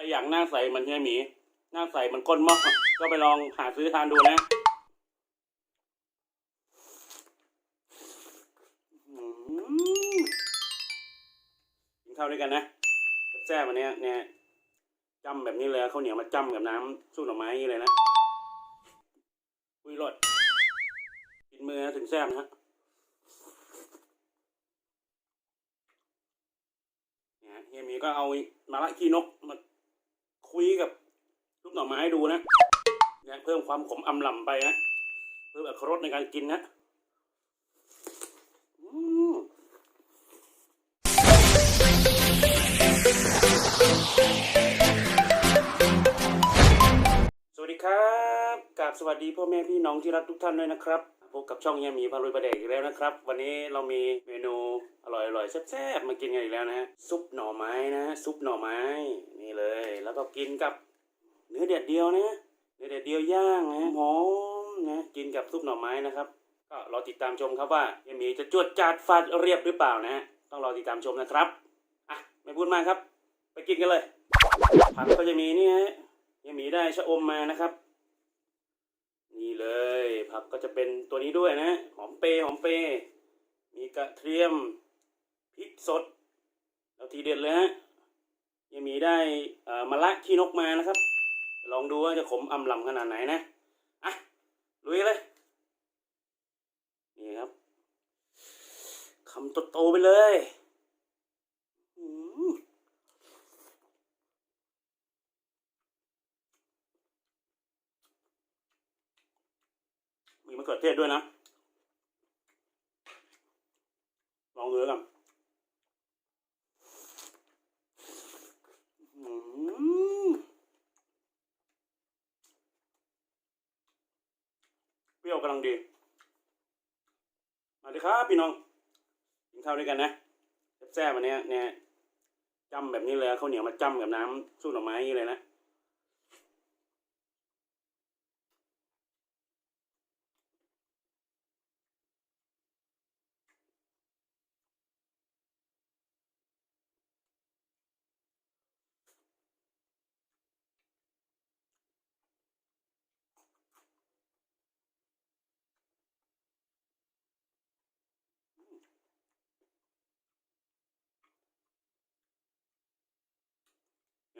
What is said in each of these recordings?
รอยากหน้าใสเหมันเฮียหมี หน้าใสเหมันก้นหม้อก็ไปลองหาซื้อทานดูนะกินข้าวด้วยกันนะแซ่บวันนี้เนี่ยจ้ำแบบนี้เลยข้าวเหนียวมาจ้ำกับน้ำซุปหน่อไม้อย่างนี้เลยนะอุ้ยรสกินมือนะถึงแซ่บนะฮะเนี่ยเฮียหมีก็เอามาละขี้นกมา คุยกับลูกหน่อไม้ดูนะเนี่ยเพิ่มความขมอำลำไปนะ เพิ่มอรรถรสในการกินนะสวัสดีครับกราบสวัสดีพ่อแม่พี่น้องที่รักทุกท่านด้วยนะครับ พบกับช่องเฮียมีพารุยประเด็กอีกแล้วนะครับ วันนี้เรามีเมนูอร่อยๆแซ่บๆมากินกันอีกแล้วนะซุปหน่อไม้นะซุปหน่อไม้นี่เลย แล้วก็กินกับเนื้อเด็ดเดียวนะเนื้อเด็ดเดียวย่างนะหอมนะกินกับซุปหน่อไม้นะครับ ก็รอติดตามชมครับว่าเฮียมีจะจวดจาดฟาดเรียบหรือเปล่านะฮะต้องรอติดตามชมนะครับอะไม่พูดมากครับ ไปกินกันเลยผักก็จะมีนี่ฮะยังมีได้ชะอมมานะครับ นี่เลยผักก็จะเป็นตัวนี้ด้วยนะ หอมเปรหอมเปรมีกระเทียมพริกสดแล้วทีเด็ดเลยฮะยังมีได้มะละขี้นกมานะครับ ลองดูว่าจะขมอำลำขนาดไหนนะอะลุยเลยนี่ครับคำโตๆไปเลย อืม มีมะเขือเทศด้วยนะ ลองดูแล้วกันเปรี้ยวกำลังดี มาดีครับพี่น้อง กินข้าวด้วยกันนะแซ่บๆวันนี้เนี่ยจ้ำแบบนี้เลยข้าวเหนียวมาจ้ำกับน้ำซุปหน่อไม้อย่างนี้เลยนะ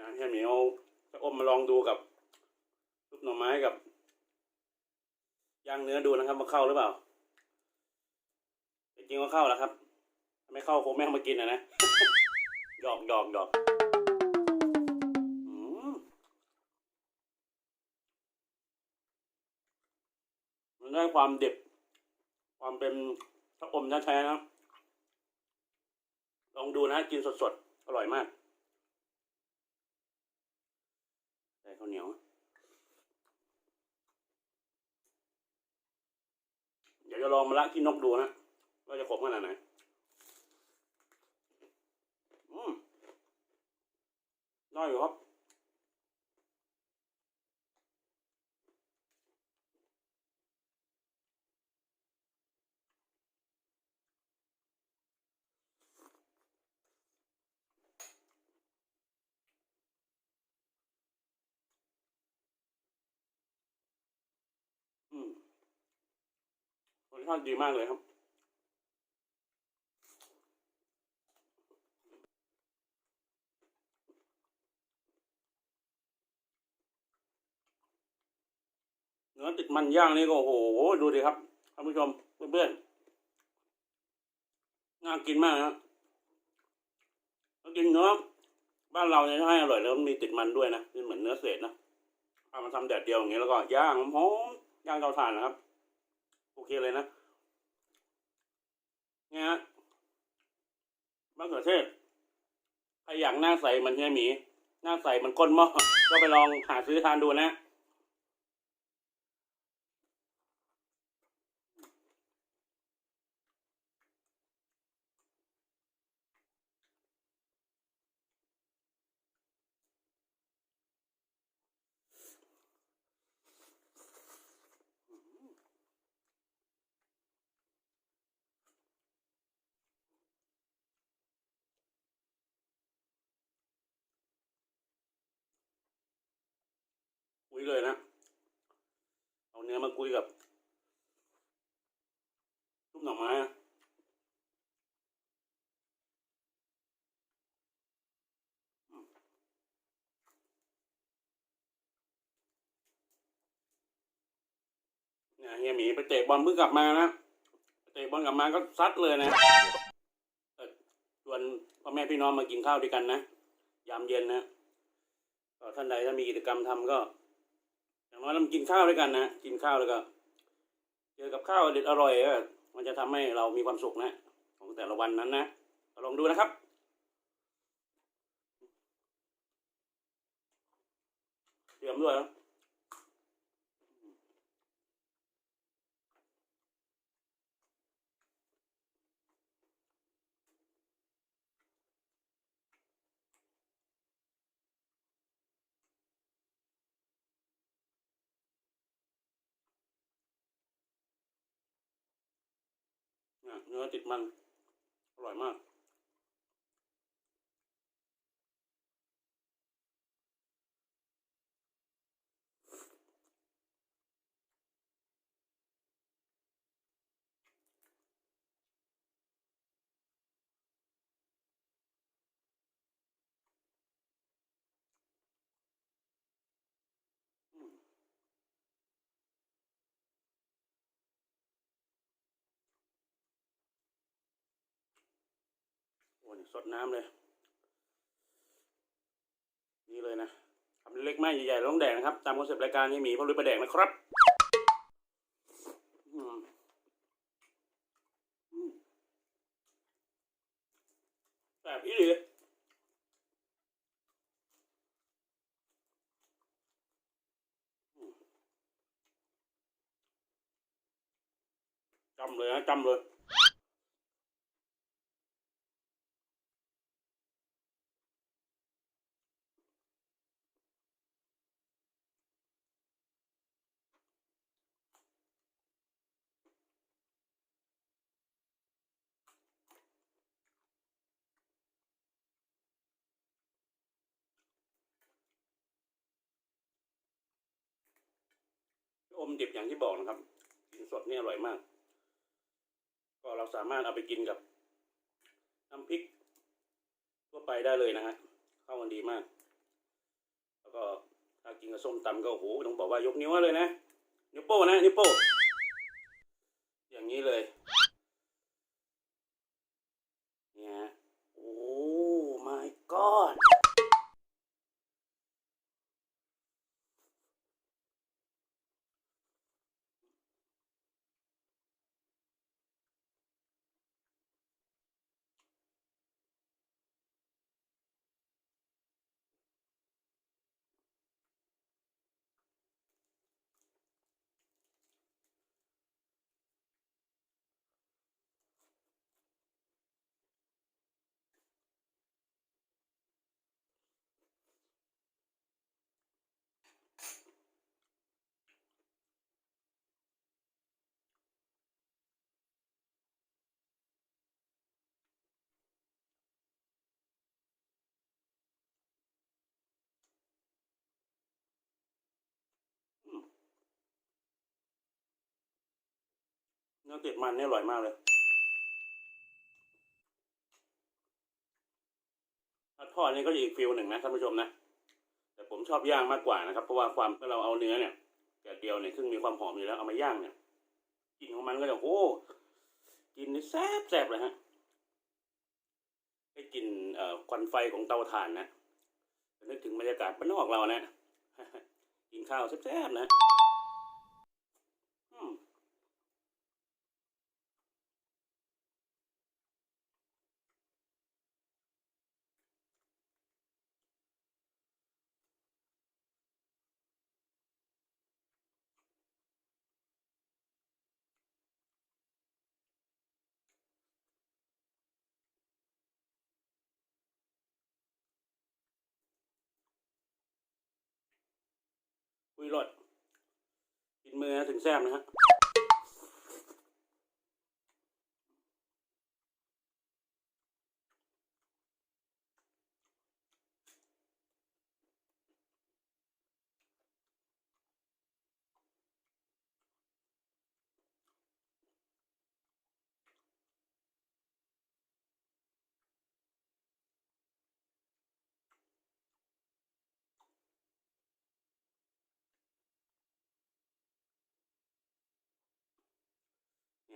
นะเฮียหมีเอาจะอมมาลองดูกับซุปหน่อไม้กับย่างเนื้อดูนะครับว่าเข้าหรือเปล่าจริงๆว่าเข้าแล้วครับไม่เข้าคงไม่เอามากินนะนะหยอกหยอกหยอกมันได้ความเด็บความเป็นชะอมแท้ๆนะ ลองดูนะกินสดๆ อร่อยมาก ใส่ ข้าวเหนียวเดี๋ยวจะลองมาละที่นกดูนะว่าจะขมขนาดไหนอืมได้อยู่ครับ ชาติดีมากเลยครับ เนื้อติดมันย่างนี่ก็โอ้โห ดูดิครับท่านผู้ชมเพื่อนๆน่ากินมากนะกินเนื้อบ้านเราเนี่ยให้อร่อยแล้วมีติดมันด้วยนะเป็นเหมือนเนื้อเศษนะเอามาทำแดดเดียวอย่างเงี้ยแล้วก็ย่างหอมย่างเตาถ่านนะครับ โอเคเลยนะ นี่ยฮะมะเขือเทศใครอยากหน้าใสเหมันเฮียหมี หน้าใสเหมันก้นหม้อก็ไปลองหาซื้อทานดูนะ เลยนะ เอาเนื้อมาคุยกับซุปหน่อไม้นะเนี่ยเฮียหมีไปเตะบอลเพิ่งกลับมานะไปเตะบอลกลับมาก็ซัดเลยนะชวนพ่อแม่พี่น้องมากินข้าวด้วยกันนะ ยามเย็นนะท่านใดถ้ามีกิจกรรมทำก็ อย่างน้อยเรากินข้าวด้วยกันนะกินข้าวแล้วก็เจอกับข้าวอร่อยอร่อยก็มันจะทำให้เรามีความสุขนะของแต่ละวันนั้นนะลองดูนะครับเตรียมด้วยนะ เนื้อติดมัน อร่อยมาก โอ้ยสดน้ำเลย นี่เลยนะทำเล็กๆไม่ใหญ่ๆต้องแดกนะครับ ตามคอนเซปต์รายการที่มีพ่อลุยประแดกนะครับแบบอีหลีจำเลยนะจำเลย มดิบอย่างที่บอกนะครับ กินสดนี่อร่อยมาก ก็เราสามารถเอาไปกินกับน้ำพริกทั่วไปได้เลยนะฮะเข้ากันดีมาก แล้วก็ถ้ากินกับส้มตำก็โอ้โหต้องบอกว่ายกนิ้วเลยนะนิ้วโป้นะนิ้วโป้อย่างนี้เลยฮะโอ้ my god เนื้อติดมันนี่อร่อยมากเลยทอดนี่ก็อีกฟิลหนึ่งนะท่านผู้ชมนะ แต่ผมชอบย่างมากกว่านะครับ เพราะว่าความเมื่อเราเอาเนื้อเนี่ยแกะเดียวเนี่ยซึ่งมีความหอมอยู่แล้วเอามาย่างเนี่ยกลิ่นของมันก็จะโอ้กลินนี่แซ่บแซ่บเลยฮะให้กลินเอ่อควันไฟของเตาถ่านนะนึกถึงบรรยากาศบ้านนอกเรานะกินข้าวแซ่บๆนะ รสกินมือถึงแซ่บนะฮะ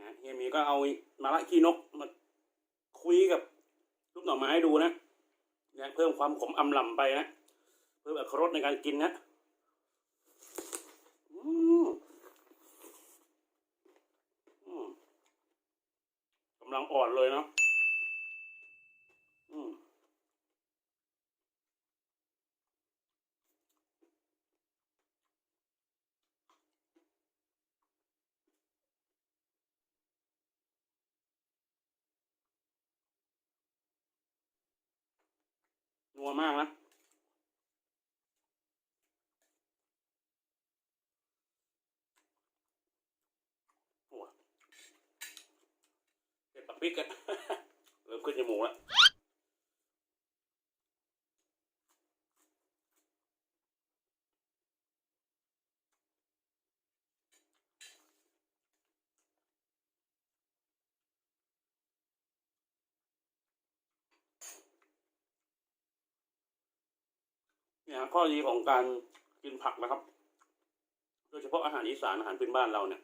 นะเฮียหมีก็เอามาละขี้นกมาคุยกับลูกหน่อไม้ดูนะเนี่ยเพิ่มความขมอำลำไปนะเพิ่มอรรถรสในการกินนะอืมอืมกำลังอ่อนเลยเนาะอืม นัวมากนะหัวเด็ดปักพริกอะเริ่มขึ้นจมูกแล้ว เนี่ยข้อดีของการกินผักนะครับ โดยเฉพาะอาหารอีสานอาหารพื้นบ้านเราเนี่ย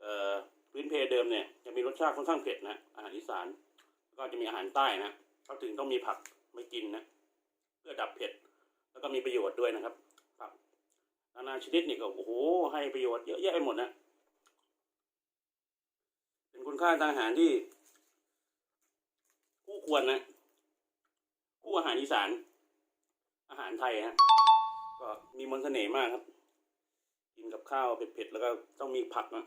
เอ่อพื้นเพเดิมเนี่ยจะมีรสชาติค่อนข้างเผ็ดนะอาหารอีสานแล้วก็จะมีอาหารใต้นะเขาถึงต้องมีผักไม่กินนะเพื่อดับเผ็ด แล้วก็มีประโยชน์ด้วยนะครับผักนานาชนิดนี่ก็โอ้โหให้ประโยชน์เยอะแยะไปหมดนะเป็นคุณค่าทางอาหารที่ คู่ควรนะคู่อาหารอีสาน อาหารไทยฮะก็มีมนต์เสน่ห์มากครับ กินกับข้าวเผ็ดๆแล้วก็ต้องมีผักนะ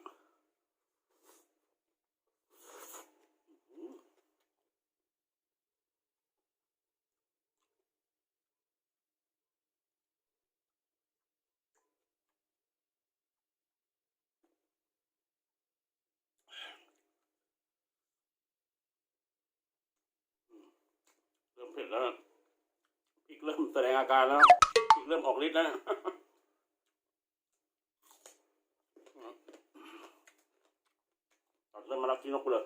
เริ่มเผ็ดแล้ว กเริ่มแสดงอาการแล้วอีกเริ่มออกฤทธิ์แล้วตัดเริ่มมารับกินนกเลย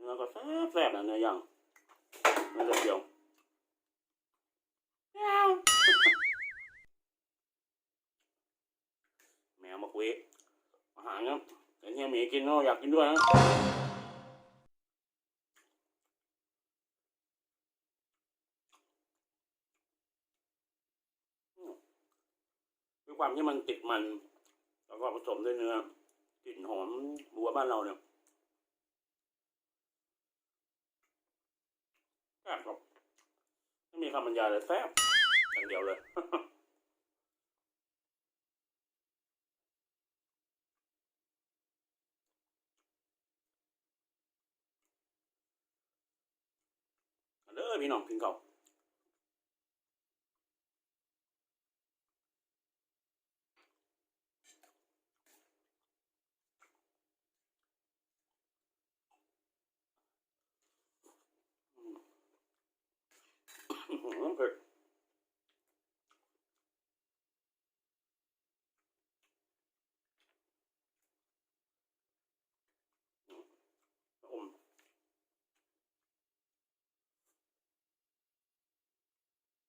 เนื้อก็แซ่บแซ่บนะเนื้อย่างเนื้อเดียวแมวมาคุยอาหารครับแต่เฮียหมีกินก็อยากกินด้วยนะอืมด้วยความที่มันติดมัน แล้วก็ผสมด้วยเนื้อกลิ่นหอมบัวบ้านเราเนี่ย ซ่บครับไม่มีคำบรรยายเลยแซ่บอย่างเดียวเลยเด้อพี่น้องกินข้าว อื้อหือเผ็ดอม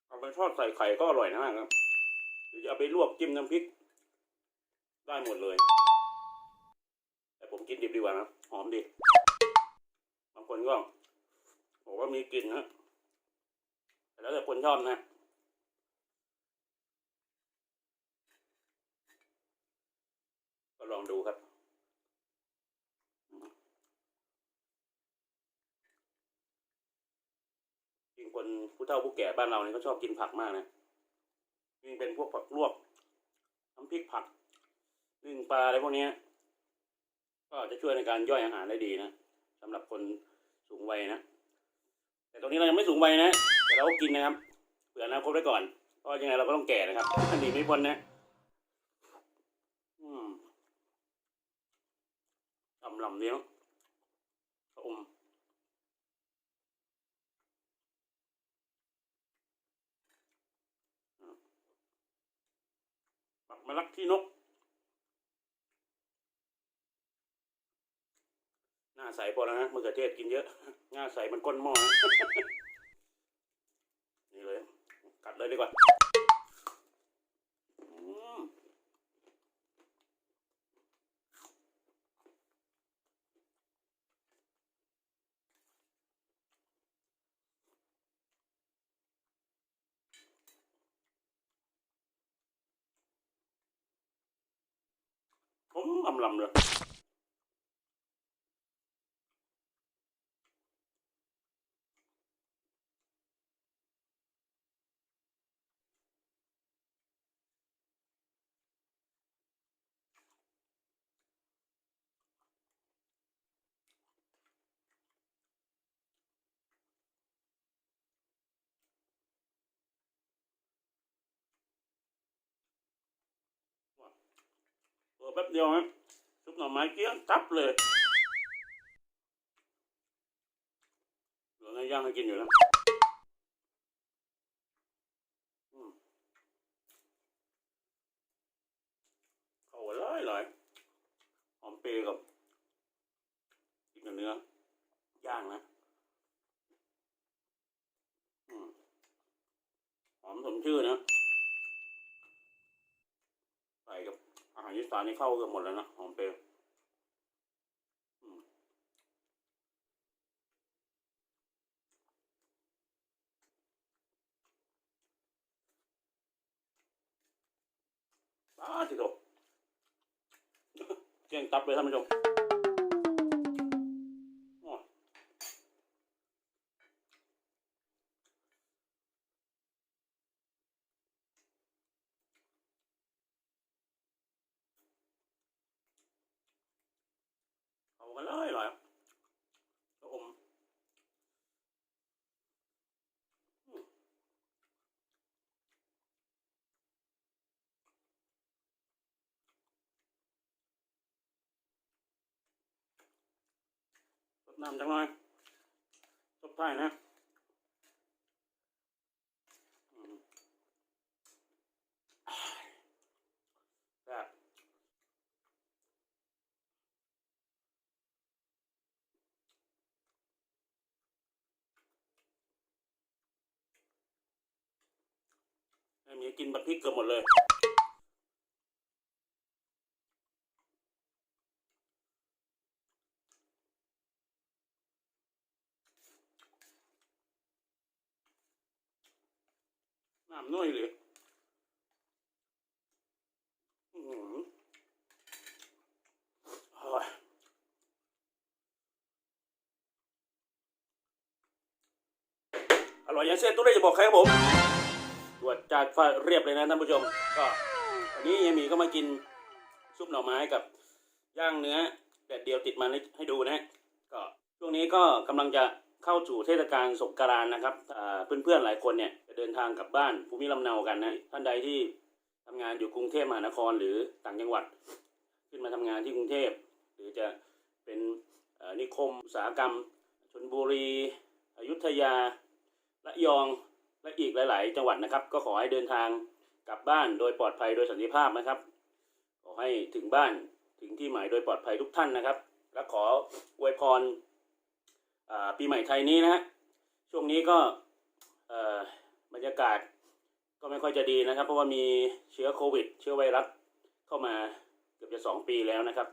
เอาไปทอดใส่ไข่ก็อร่อยนะครับหรือจะเอาไปลวกจิ้มน้ำพริก ได้หมดเลย แต่ผมกินดิบดีกว่านะ หอมดี บางคนก็บอกว่ามีกลิ่นนะ แล้วแต่คนชอบนะก็ลองดูครับจริงคนผู้เฒ่าผู้แก่บ้านเราเนี่ยเขาชอบกินผักมากนะยิ่งเป็นพวกผักลวกน้ำพริกผักนึ่งปลาอะไรพวกนี้ก็จะช่วยในการย่อยอาหารได้ดีนะสำหรับคนสูงวัยนะ แต่ตรงนี้เรายังไม่สูงวัยนะ แต่เราก็กินนะครับ เผื่ออนาคตไว้ก่อนเพราะยังไงเราก็ต้องแก่นะครับอันนี้ไม่พ้นนะอืมลำลำเนี้ยชะอมมารักที่นก หน้าใสพอแล้วนะมะเขือเทศกินเยอะ หน้าใสมันก้นหม้อ กัดเลยดีกว่าผมลำลำเลย แป๊บเดียวฮะซุปหน่อไม้เกี้ยงตับเลยเหลือเนื้อย่างให้กินอยู่แล้วอืมเข้ากันหลายหลายหอมเปรย์กับกินกับเนื้อย่างนะหอมสมชื่อนะ ใส่กับ อาหารอีสานนี่เข้าเกือบหมดแล้วนะของเปลอ้าสิโตเจียงตับเลยท่านผู้ชม เข้ากันเลยหน่อยแล้วอมน้ำจังเลยตบท้ายนะอืมอ่าแซ่บ ไม่มีกินบักพริกเกือบหมดเลย น้ำนุ่ยเลยอื้อหือยอร่อยอยังเส้นตุ้ได้จะบอกใครครับผม ตรวจจากฟ้าเรียบเลยนะท่านผู้ชม ก็วันนี้ยายหมีก็มากินซุปหน่อไม้กับย่างเนื้อแดดเดียวติดมันให้ดูนะก็ช่วงนี้ก็กำลังจะเข้าสู่เทศกาลสงกรานต์นะครับอ่าเพื่อนๆหลายคนเนี่ยจะเดินทางกลับบ้านภูมิลำเนากันนะท่านใดที่ทำงานอยู่กรุงเทพมหานครหรือต่างจังหวัด ขึ้นมาทำงานที่กรุงเทพ หรือจะเป็นอ่อนิคมอุตสาหกรรมชนบุรี อยุธยา ระยอง และอีกหลาย ๆ จังหวัดนะครับ ก็ขอให้เดินทางกลับบ้านโดยปลอดภัยโดยสันติภาพนะครับ ขอให้ถึงบ้านถึงที่หมายโดยปลอดภัยทุกท่านนะครับ และขออวยพรปีใหม่ไทยนี้นะฮะช่วงนี้ก็บรรยากาศก็ไม่ค่อยจะดีนะครับ เพราะว่ามีเชื้อโควิด เชื้อไวรัสเข้ามาเกือบจะสองปีแล้วนะครับ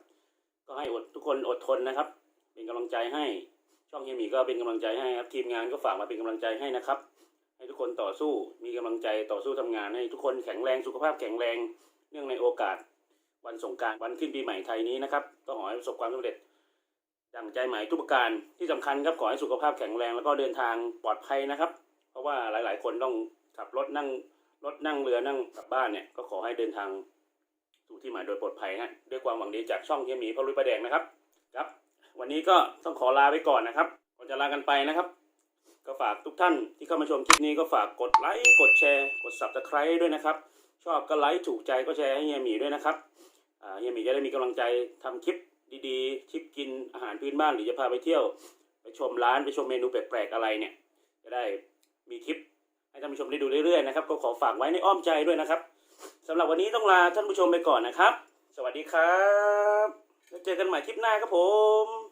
ก็ให้อดทุกคนอดทนนะครับ เป็นกำลังใจให้ช่องเฮียมีก็เป็นกำลังใจให้ครับทีมงานก็ฝากมาเป็นกำลังใจให้นะครับ ทุกคนต่อสู้มีกำลังใจต่อสู้ทำงานให้ทุกคนแข็งแรงสุขภาพแข็งแรงเนื่องในโอกาสวันสงการวันขึ้นปีใหม่ไทยนี้นะครับก็ขอให้ประสบความสำเร็จดังใจหมายทุกประการที่สำคัญครับขอให้สุขภาพแข็งแรงแล้วก็เดินทางปลอดภัยนะครับ เพราะว่าหลาย ๆ คนต้องขับรถนั่งรถนั่งเรือนั่งกลับบ้านเนี่ยก็ขอให้เดินทางสู่ที่หมายโดยปลอดภัยฮะด้วยความหวังดีจากช่องเฮียหมีพลุยประแดงนะครับครับ วันนี้ก็ต้องขอลาไปก่อนนะครับก่อนจะลากันไปนะครับ ก็ฝากทุกท่านที่เข้ามาชมคลิปนี้ก็ฝากกดไลค์กดแชร์ กด subscribe ด้วยนะครับ ชอบก็ไลค์ถูกใจก็แชร์ให้เฮียหมีด้วยนะครับเฮียหมีจะได้มีกำลังใจทำคลิปดีๆคลิปกินอาหารพื้นบ้านหรือจะพาไปเที่ยว ไปชมร้านไปชมเมนูแปลกๆอะไรเนี่ย จะได้มีคลิปให้ท่านผู้ชมได้ดูเรื่อยๆนะครับก็ขอฝากไว้ในอ้อมใจด้วยนะครับสำหรับวันนี้ต้องลาท่านผู้ชมไปก่อนนะครับ สวัสดีครับ แล้วเจอกันใหม่คลิปหน้าครับผม